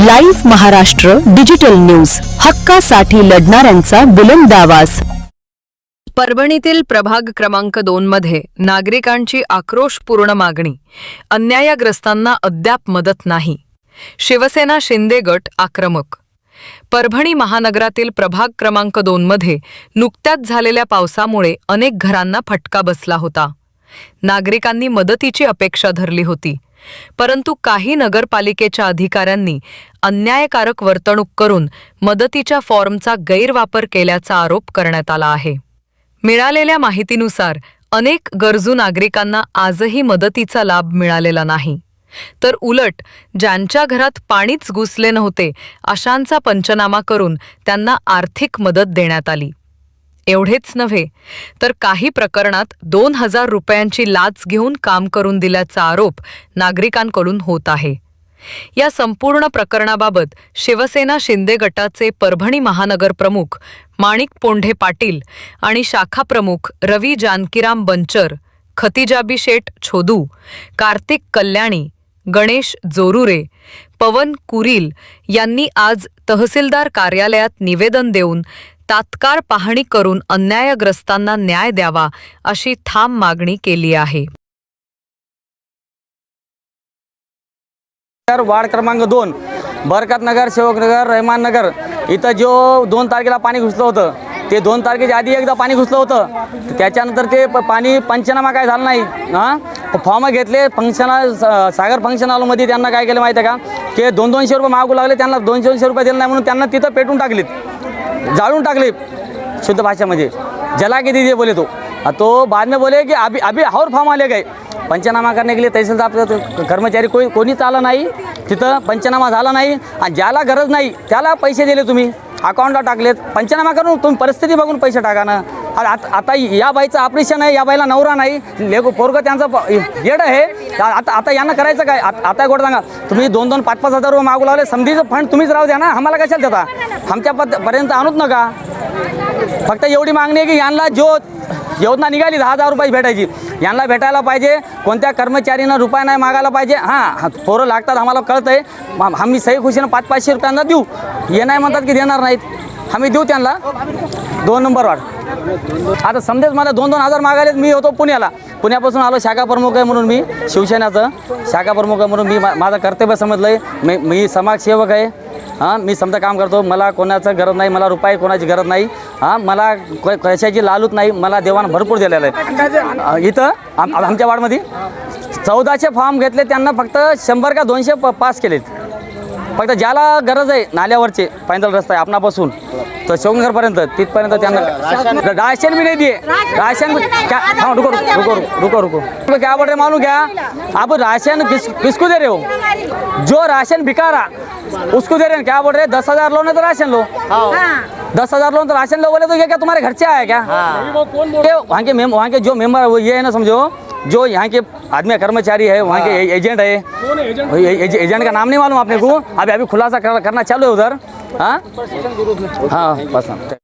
Live Maharashtra digital news. हक्कासाठी लढणाऱ्यांचा बुलंद आवाज. परभणीतील प्रभाग क्रमांक दोन मध्ये नागरिकांची आक्रोशपूर्ण मागणी. अन्यायग्रस्तांना अद्याप मदत नाही. शिवसेना शिंदे गट आक्रमक. परभणी महानगरातील प्रभाग क्रमांक दोन मध्ये नुकत्याच झालेल्या पावसामुळे अनेक घरांना फटका बसला होता. नागरिकांनी मदतीची अपेक्षा धरली होती. परंतु काही नगरपालिकेच्या अधिकाऱ्यांनी अन्यायकारक वर्तणूक करून मदतीच्या फॉर्मचा गैरवापर केल्याचा आरोप करण्यात आला आहे. मिळालेल्या माहितीनुसार अनेक गरजू नागरिकांना आजही मदतीचा लाभ मिळालेला नाही. तर उलट ज्यांच्या घरात पाणीच घुसले नव्हते अशांचा पंचनामा करून त्यांना आर्थिक मदत देण्यात आली. एवढेच नव्हे तर काही प्रकरणात दोन हजार रुपयांची लाच घेऊन काम करून दिल्याचा आरोप नागरिकांकडून होत आहे. या संपूर्ण प्रकरणाबाबत शिवसेना शिंदे गटाचे परभणी महानगर प्रमुख माणिक पोंढे पाटील आणि शाखा प्रमुख रवी जानकीराम बंचर खतिजाबी शेठ छोदू कार्तिक कल्याणी गणेश जोरुरे पवन कुरील यांनी आज तहसीलदार कार्यालयात निवेदन देऊन तात्काळ पाहणी करून अन्यायग्रस्तांना न्याय द्यावा अशी ठाम मागणी केली आहे. तर वार्ड क्रमांक दोन बरकत नगर सेवक रहमान नगर. इथं जो दोन तारखेला पाणी घुसलं होतं ते दोन तारखेच्या आधी एकदा पाणी घुसलं होतं. त्याच्यानंतर ते प- पाणी पंचनामा काय झालं नाही हां? फॉर्म घेतले फंक्शन सागर फंक्शन हॉलमध्ये त्यांना काय केलं माहिती आहे का? ते दोन दोनशे रुपये मागू लागले त्यांना दोनशे दोनशे रुपये दिले नाही म्हणून त्यांना तिथं पेटून टाकलीत जाळून टाकले शुद्ध भाषेमध्ये. जला किती दीजिए बोले तो. तो बाद में बोले कि अभी अभी और फॉर्म आले गए। पंचनामा करने के लिए तहसीलदार कर्मचारी कोई कोणीच आला नाही। तिथं पंचनामा झाला नाही आणि ज्याला गरज नाही त्याला पैसे दिले तुम्ही. अकाउंटला टाकलेत. पंचनामा करून तुम्ही परिस्थिती बघून पैसे टाका ना. आता आता- या बाईचं ऑपरेशन आहे या बाईला नवरा नाही. लेको पोरगं त्यांचं येड आहे. आता आता यांना करायचं काय? आता आता गोड सांगा. तुम्ही दोन दोन पाच पाच हजार रुपये मागू लावले समधीचं फंड तुम्हीच राहू द्या ना. आम्हाला कशाला देता? आमच्या पर्यंत आणूत नका. फक्त एवढी मागणी आहे की यांना जो योजना निघाली दहा हजार रुपये भेटायची. यांना भेटायला पाहिजे कोणत्या कर्मचारीनं रुपये नाही मागायला पाहिजे हां पोरं लागतात आम्हाला कळतं आहे आम्ही सही खुशीनं पाच पाचशे रुपयांना देऊ. हे नाही म्हणतात की देणार नाहीत. आम्ही देऊ त्यांना. दोन नंबर वाढ. आता समजेच मला दोन दोन हजार मागायलेत मी होतो पुण्याला. पुण्यापासून आलो शाखा प्रमुख आहे म्हणून मी शिवसेनाचं. शाखा प्रमुख आहे म्हणून मी माझं कर्तव्य समजलं आहे मी मी समाजसेवक आहे. हां मी समजा काम करतो मला कोणाचं गरज नाही मला रुपये कोणाची गरज नाही. हां मला कशाची लालूच नाही मला देवानं भरपूर दिलेलं आहे. इथं आम आमच्या वार्डमध्ये चौदाशे फॉर्म घेतले त्यांना फक्त शंभर का दोनशे प पास केलेत. फक्त ज्याला गरज आहे नाल्यावरचे पैदल रस्ता आहे आपणापासून तर शिवनगरपर्यंत तिथपर्यंत त्यांना राशन भी नहीं दिए राशन हाँ रुको रुको रुको रुको क्या बोल रहे मालूम क्या? आप राशन किस किसको दे रहे हो। जो राशन बिका रहा उसको दे रहे हैं क्या बोल रहे हैं? दस हज़ार लो ना तो राशन लो। दस हज़ार लोन तो राशन लो बोले तो ये क्या तुम्हारे घर से आया क्या? वहाँ के वहाँ के जो मेंबर है वो ये है ना समझो जो यहाँ के आदमी कर्मचारी है वहाँ के एजेंट है। एजेंट? एज- एजेंट का नाम नहीं मालूम आपने को? अभी अभी खुलासा करना चालू है उधर। हाँ? हाँ बस। हाँ